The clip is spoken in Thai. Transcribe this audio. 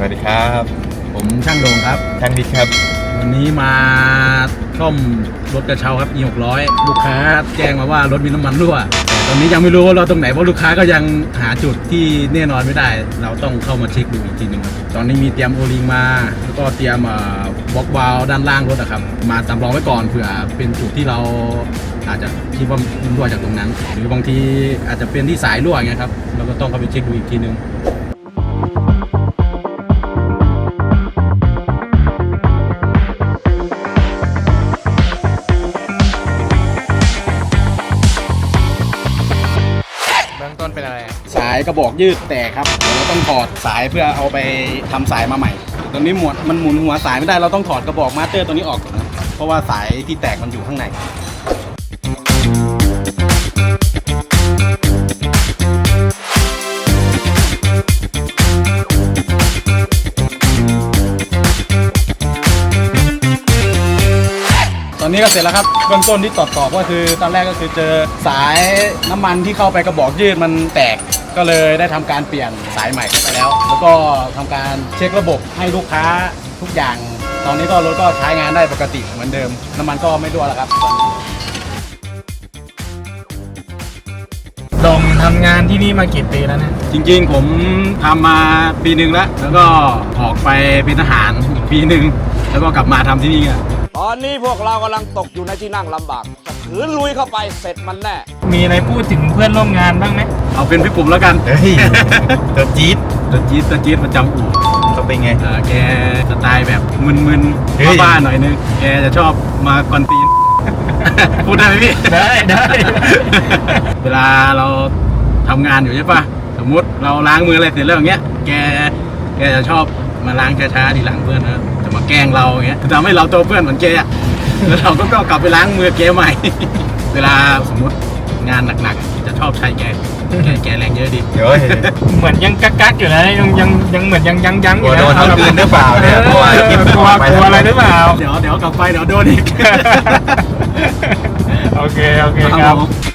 สวัสดีครับ ผมช่างโดงครับช่างดิครับ วันนี้มาซ่อมรถกระเช้าครับ e 6 0 0ลูกค้าแจ้งมาว่ารถมีน้ำมันรั่วแต่ตอนนี้ยังไม่รู้ว่าเราตรงไหนเพราะลูกค้าก็ยังหาจุดที่แน่นอนไม่ได้ เราต้องเข้ามาเช็คดูอีกทีหนึ่งครับตอนนี้มีเตรียมโอลิงมาแล้วก็เตรียมบล็อกวาลด้านล่างรถนะครับ มาสำรองไว้ก่อนเผื่อเป็นจุดที่เราอาจจะคิดว่ามันรั่วจากตรงนั้น หรือบางทีอาจจะเป็นที่สายรั่วไงครับเราก็ต้องเข้าไปเช็คดูอีกทีหนึ่ง บื้องต้นเป็นอะไร สายกระบอกยืดแตกครับเดี๋ยวเราต้องถอดสายเพื่อเอาไปทำสายมาใหม่ ตอนนี้หมวดมันหมุนหัวสายไม่ได้เราต้องถอดกระบอกมาสเตอร์ตัวนี้ออกก่อนนะเพราะว่าสายที่แตกมันอยู่ข้างใน นี้ก็เสร็จแล้วครับเบื้องต้นที่ตรวจสอบก็คือตอนแรกก็คือเจอสายน้ำมันที่เข้าไปกระบอกยืดมันแตก ก็เลยได้ทำการเปลี่ยนสายใหม่ไปแล้ว แล้วก็ทำการเช็คระบบให้ลูกค้าทุกอย่าง ตอนนี้ก็รถก็ใช้งานได้ปกติเหมือนเดิม น้ำมันก็ไม่รั่วแล้วครับตอนนี้ดงทำงานที่นี่มากี่ปีแล้วเนี่ย จริงๆผมทำมาปีหนึ่งแล้ว แล้วก็ออกไปเป็นทหารอีกปีหนึ่งแล้วก็กลับมาทำที่นี่อะ ตอนนี้พวกเรากำลังตกอยู่ในที่นั่งลำบากจะขืนลุยเข้าไปเสร็จมันแน่ มีอะไรพูดถึงเพื่อนร่วมงานบ้างไหมเอาเป็นพี่ปุ่มแล้วกันเฮ้ยตัวจี๊ดตัวจี๊ดตัวจี๊ดประจำอู่เขาเป็นไงเอ่อแกสไตล์แบบมึนเฮ้ยๆบ้าๆหน่อยนึงแกจะชอบมากวนตีนพูดได้ไหมพี่ได้ได้เวลาเราทำงานอยู่ใช่ปะสมมุติเราล้างมืออะไรเสร็จแล้วอย่างเงี้ย แกแกจะชอบมาล้างช้าๆทีหลังเพื่อนนะจะมา แกล้งเราอย่างเงี้ยทำให้เราโตเพื่อนเหมือนแกอะแล้วเราก็ต้องกลับไปล้างมือแกใหม่ เวลาสมมุติงานหนักๆจะชอบใช้แกแกแกแรงเยอะดีเดี๋ยวเหมือนยังกักกักๆอยู่นะยังยังยังเหมือนยังยังยังอยู่นะโดนเอาคืนหรือเปล่าเนี่ยเพราะว่าคลิปกลัวกลัวอะไรหรือเปล่าเดี๋ยวเดี๋ยวกลับไปเดี๋ยวโดนอีกโอเคโอเคคครัรับบผม